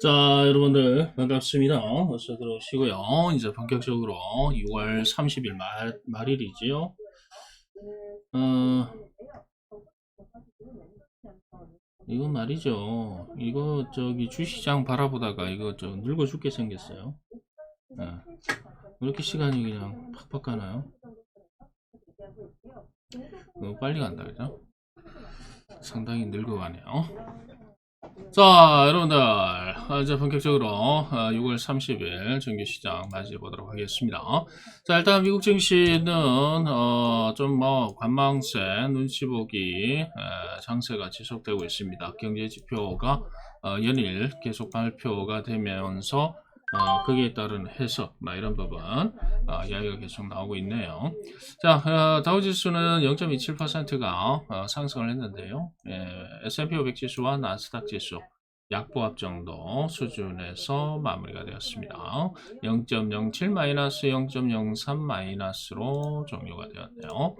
자, 여러분들 반갑습니다. 어서 들어오시고요. 이제 본격적으로 6월 30일 말, 말일이지요. 어, 이거 말이죠. 이거 저기 주시장 바라보다가 이거 저 늙어 죽게 생겼어요. 예. 왜 이렇게 시간이 그냥 팍팍 가나요? 너무 빨리 간다, 그죠? 상당히 늙어가네요. 자, 여러분들, 아, 이제 본격적으로 아, 6월 30일 정규시장 맞이해 보도록 하겠습니다. 자, 일단 미국 증시는 어, 좀뭐 관망세, 눈치 보기 에, 장세가 지속되고 있습니다. 경제 지표가 어, 연일 계속 발표가 되면서 어, 거기에 따른 해석, 뭐 이런 부분 어, 이야기가 계속 나오고 있네요. 자, 어, 다우지수는 0.27%가 어, 상승을 했는데요. 예, S&P 500 지수와 나스닥 지수 약보합 정도 수준에서 마무리가 되었습니다. 0.07 마이너스 0.03 마이너스로 종료가 되었네요.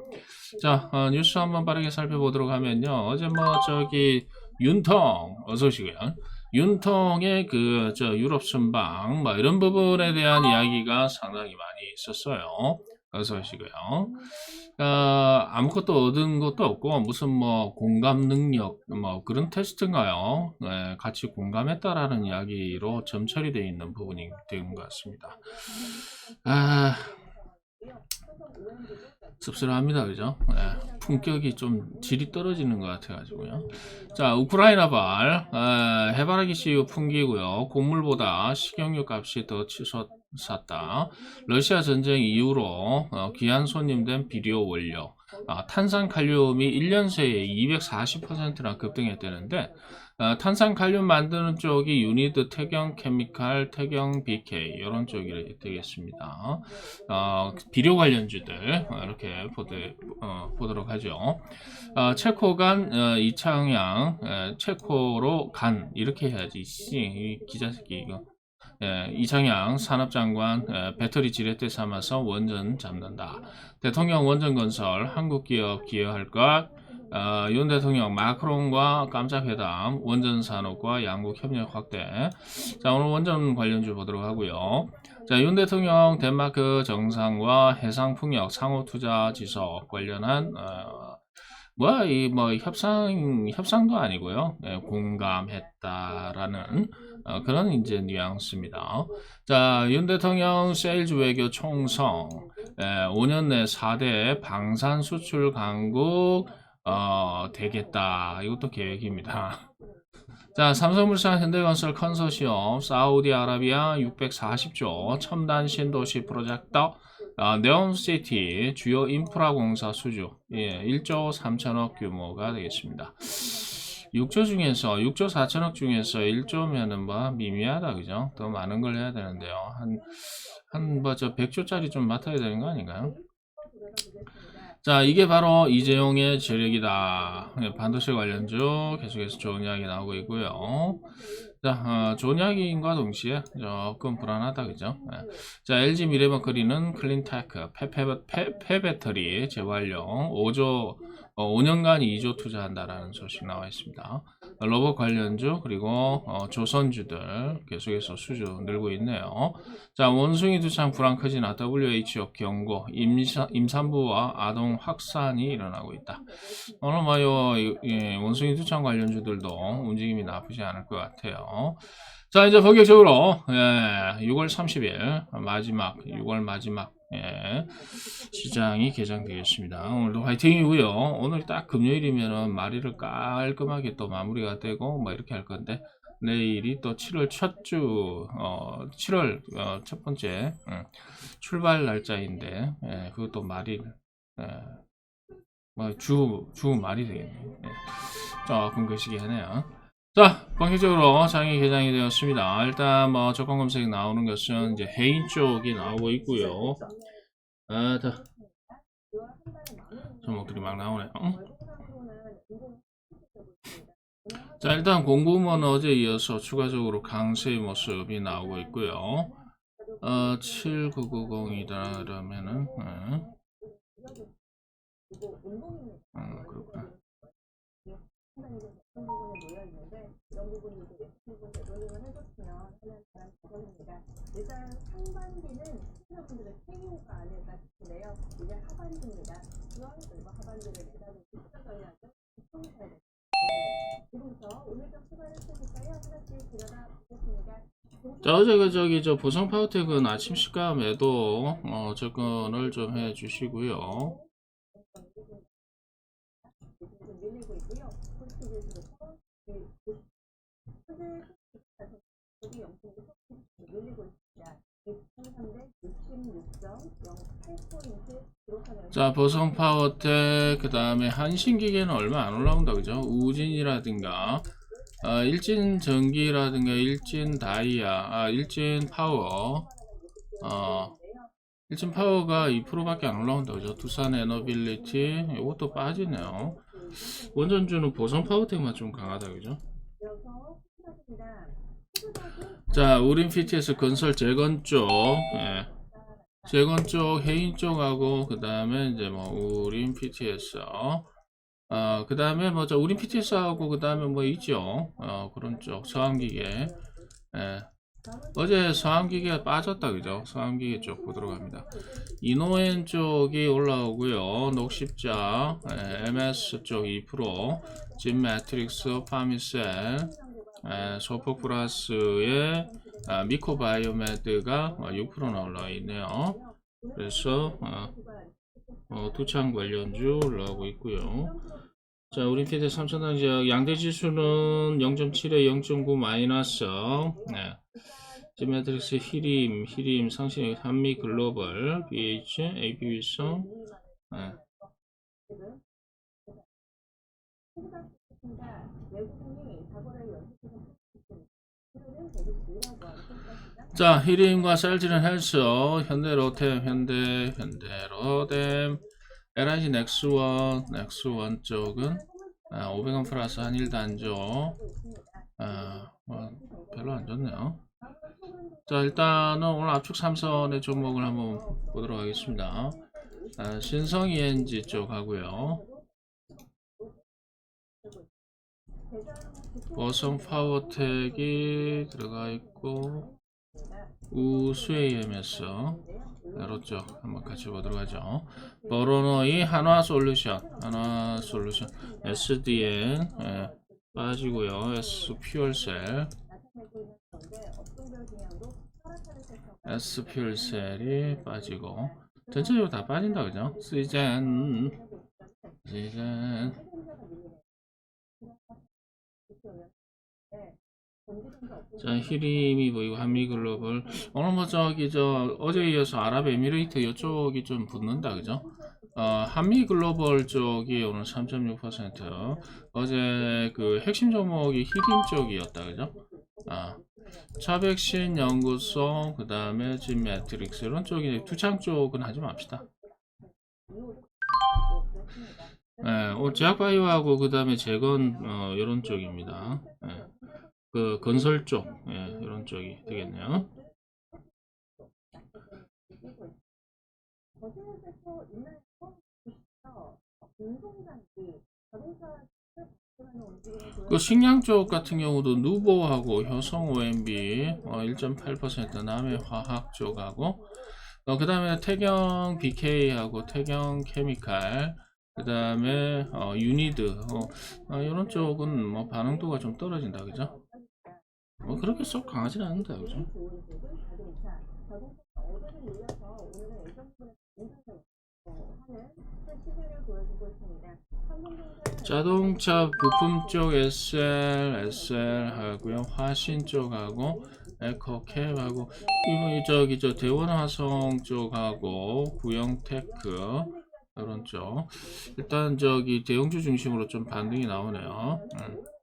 자, 어, 뉴스 한번 빠르게 살펴보도록 하면요. 어제 뭐 저기 윤통 어서 오시고요. 윤통의 그 저 유럽 순방 뭐 이런 부분에 대한 이야기가 상당히 많이 있었어요. 어서 오시고요. 어, 아무것도 얻은 것도 없고 무슨 뭐 공감 능력 뭐 그런 테스트인가요? 네, 같이 공감했다라는 이야기로 점 처리되어 있는 부분이 되는 것 같습니다. 아, 씁쓸합니다, 그죠? 네, 품격이 좀 질이 떨어지는 것 같아가지고요. 자, 우크라이나 발 에, 해바라기 씨유 풍기고요. 곡물보다 식용유 값이 더 치솟았다. 러시아 전쟁 이후로 어, 귀한 손님된 비료 원료 아, 탄산칼륨이 1년 새에 240%나 급등했다는데 어, 탄산칼륨 만드는 쪽이 유니드 태경 케미칼 태경 BK 이런 쪽이 되겠습니다. 어, 비료 관련주들 어, 이렇게 보드, 어, 보도록 하 죠. 어, 체코 간 어, 이창양 에, 체코로 간 이렇게 해야지 씨, 이 기자 새끼 이거 예, 이창양 산업장관 예, 배터리 지렛대 삼아서 원전 잡는다. 대통령 원전 건설 한국 기업 기여할 것. 어, 윤 대통령 마크롱과 깜짝 회담, 원전 산업과 양국 협력 확대. 자, 오늘 원전 관련주 보도록 하고요. 자, 윤 대통령 덴마크 정상과 해상풍력 상호투자 지속 관련한 어, 뭐 협상 협상도 아니고요. 예, 공감했다라는 어, 그런 이제 뉘앙스입니다. 자, 윤 대통령 세일즈 외교 총성 예, 5년 내 4대 방산 수출 강국 어, 되겠다. 이것도 계획입니다. 자, 삼성물산 현대건설 컨소시엄 사우디아라비아 640조 첨단 신도시 프로젝트 아, 네옴시티 주요 인프라 공사 수주 예, 1조 3천억 규모가 되겠습니다. 6조 중에서 6조 4천억 중에서 1조면은 뭐 미미하다 그죠? 더 많은 걸 해야 되는데요. 한 한 뭐 저 100조짜리 좀 맡아야 되는 거 아닌가요? 자, 이게 바로 이재용의 재력이다. 예, 반도체 관련주 계속해서 좋은 이야기 나오고 있고요. 자, 어, 좋은 이야기인과 동시에 조금 불안하다, 그죠? 예. 자, LG 미래버커리는 클린테크, 폐배터리 재활용 5조, 어, 5년간 2조 투자한다라는 소식 나와 있습니다. 로봇 관련주 그리고 어, 조선주들 계속해서 수주 늘고 있네요. 자 원숭이 두창 불안 커지나 WHO 경고 임사, 임산부와 아동 확산이 일어나고 있다. 오늘 뭐요 예, 원숭이 두창 관련주들도 움직임이 나쁘지 않을 것 같아요. 자 이제 본격적으로 예, 6월 30일 마지막 6월 마지막 예, 시장이 개장되겠습니다. 오늘도 화이팅이고요. 오늘 딱 금요일이면은 마리를 깔끔하게 또 마무리가 되고 뭐 이렇게 할 건데 내일이 또 7월 첫 주, 어, 7월 어, 첫 번째 음, 출발 날짜인데 예, 그것도 말이 예, 뭐주 주 말이 되겠네요. 예, 조금 거시기 하네요. 자, 본격적으로 장이 개장이 되었습니다. 일단 뭐 조건 검색이 나오는 것은 이제 해인 쪽이 나오고 있고요. 아, 다 종목들이 막 나오네요. 자, 일단 공부문 어제 이어서 추가적으로 강세의 모습이 나오고 있고요. 어, 7990이다 그러면은 네. 어, 그렇구나. 상당히 좀 부분에 놓여 있는데 이런 부분이 되게 부분에 노력을 해줬으면 자 어제 그 저기 저 보성 파워텍은 아침 시감에도 어, 접근을 좀 해주시고요. 자 보성 파워텍 그 다음에 한신기계는 얼마 안 올라온다 그죠? 우진이라든가 아, 일진 전기라든가 일진 다이아, 아, 일진 파워, 어, 일진 파워가 2%밖에 안 올라온다 그죠? 두산 에너빌리티, 이것도 빠지네요. 원전주는 보성 파워텍만 좀 강하다 그죠? 자, 우린 PTS 건설 재건 쪽, 예. 재건 쪽, 해인 쪽하고, 그 다음에 이제 뭐, 우린 PTS, 어, 그 다음에 뭐, 저, 우린 PTS하고, 그 다음에 뭐 있죠. 어, 그런 쪽, 서항기계. 예. 어제 서항기계가 빠졌다, 그죠? 서항기계 쪽 보도록 합니다. 이노엔 쪽이 올라오고요. 녹십자, 예, MS 쪽 2%, 진 매트릭스, 파미셀, 예, 소폭 플러스의 아, 미코바이오메드가 6%나 올라와 있네요. 그래서 어, 어, 두창 관련주 올라오고 있고요. 자, 우리 피드 3천당 지역 양대 지수는 0.7에 0.9 마이너스. 네. 지메트릭스 히림, 히림, 상신, 한미 글로벌, BH, AP 위성. 네. 자, 히림과 셀지는 헬스, 현대로템, 현대, 현대로템, LIG 넥스원, 넥스원 쪽은 아, 500원 플러스 한일 단조, 아, 뭐, 별로 안 좋네요. 자, 일단은 오늘 압축 3선의 종목을 한번 보도록 하겠습니다. 아, 신성 ENG 쪽 하고요. 버성 파워텍이 들어가 있고, 여러 쪽 한번 같이 보도록 하죠. 버로노이 한화 솔루션, 한화 솔루션, SDN 예, 빠지고요. S 퓨얼셀, S 퓨얼셀이 빠지고 전체적으로 다 빠진다 그죠? 시젠, 시젠. 자, 히림이 보이고 한미 글로벌 오늘 뭐 저기 저 어제 이어서 아랍에미레이트 이쪽이 좀 붙는다 그죠? 어, 한미 글로벌 쪽이 오늘 3.6% 어제 그 핵심 종목이 히림 쪽이었다 그죠? 아, 차백신 연구소 그 다음에 진 매트릭스 이런 쪽이 두창 쪽은 하지 맙시다. 예, 오, 제약바이오하고 그 다음에 재건 어, 이런 쪽입니다. 예. 그 건설 쪽 예, 이런 쪽이 되겠네요. 그 식량 쪽 같은 경우도 누보하고 효성 OMB 어, 1.8% 남해 화학 쪽하고 어, 그 다음에 태경 BK하고 태경 케미칼 그 다음에 어, 유니드 어, 어, 이런 쪽은 뭐 반응도가 좀 떨어진다 그죠? 뭐 그렇게 썩 강하진 않은데 그죠? 자동차 부품 쪽 SL, SL 하고요. 화신 쪽하고 에코캡하고 이번 저기 저 대원화성 쪽하고 구형테크 이런 쪽 일단 저기 대형주 중심으로 좀 반등이 나오네요. 음.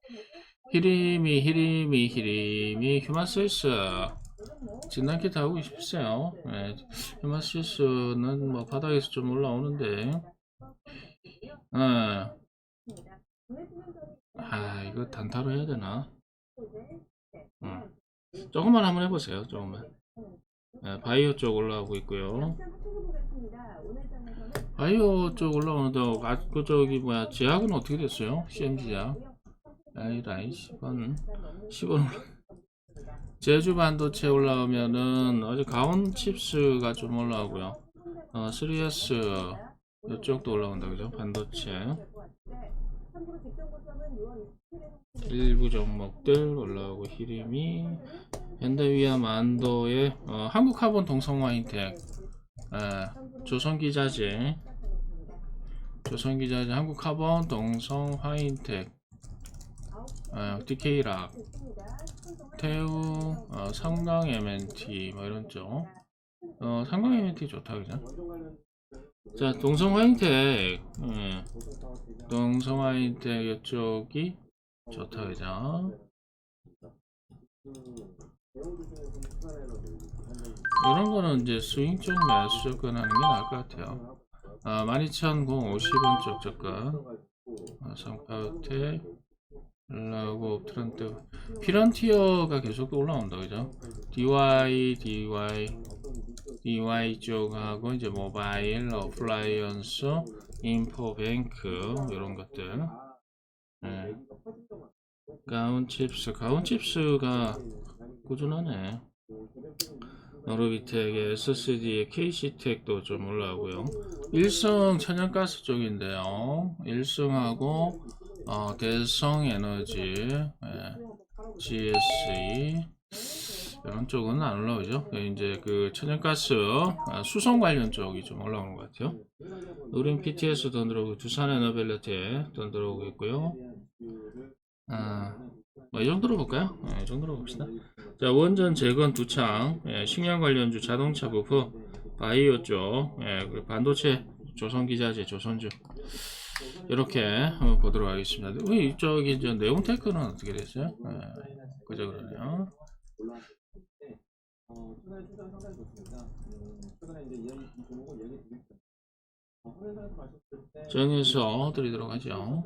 히림이 히림이 히림이 휴마스위스 진단키트 하고 싶으세요. 네, 휴마스위스는 뭐 바닥에서 좀 올라오는데 네. 아 이거 단타로 해야 되나? 음. 조금만 한번 해보세요. 조금만. 네, 바이오 쪽 올라오고 있고요. 바이오 쪽 올라오는데 아, 그 저기 뭐야 제약은 어떻게 됐어요? CMG 제약. 아이라인 10원 10원 제주 반도체 올라오면은 어제 가온 칩스가 좀 올라오고요. 어 3S 이쪽도 올라온다 그죠? 반도체 참고로 직전 고점은 6월 27일 일부 종목들 올라오고 히림이 현대위암 안도의 어, 한국카본 동성화인텍 에, 조선기자재. 조선기자재 한국카본 동성화인텍 어, DK락 태우 어, 삼강 MNT 뭐 이런 쪽 어, 삼강 MNT 좋다 그죠? 자 동성 화인텍 예. 동성 화인텍 이쪽이 좋다 그죠? 이런 거는 이제 스윙 쪽 매수 접근하는 게 나을 것 같아요. 아, 12,050원 쪽 접근. 아, 상파우텍, 올라오고 트렌드. 피런티어가 계속 올라온다, 그죠? DY, DY, DY 쪽하고 이제 모바일, 어플라이언스, 인포뱅크 이런 것들. 네. 가온칩스, 가온칩스가 꾸준하네. 노르비텍의 SSD의 KC텍도 좀 올라오고요. 1승 천연가스 쪽인데요. 1승하고 어, 대성에너지, 예, GSE 이런 쪽은 안 올라오죠. 예, 이제 그 천연가스 아, 수송 관련 쪽이 좀 올라오는 것 같아요. 우린 PTS 돈 들어오고 두산 에너빌리티 돈 들어오고 있고요. 아, 뭐 이 정도로 볼까요? 네, 이 정도로 봅시다. 자, 원전 재건 두창, 예, 식량 관련주, 자동차 부품, 바이오 쪽, 예, 그리고 반도체, 조선기자재, 조선주. 이렇게 한번 보도록 하겠습니다. 우리 이쪽이 이제 네온테크는 어떻게 됐어요? 예, 그죠, 그러네요. 정해서 드리도록 하죠.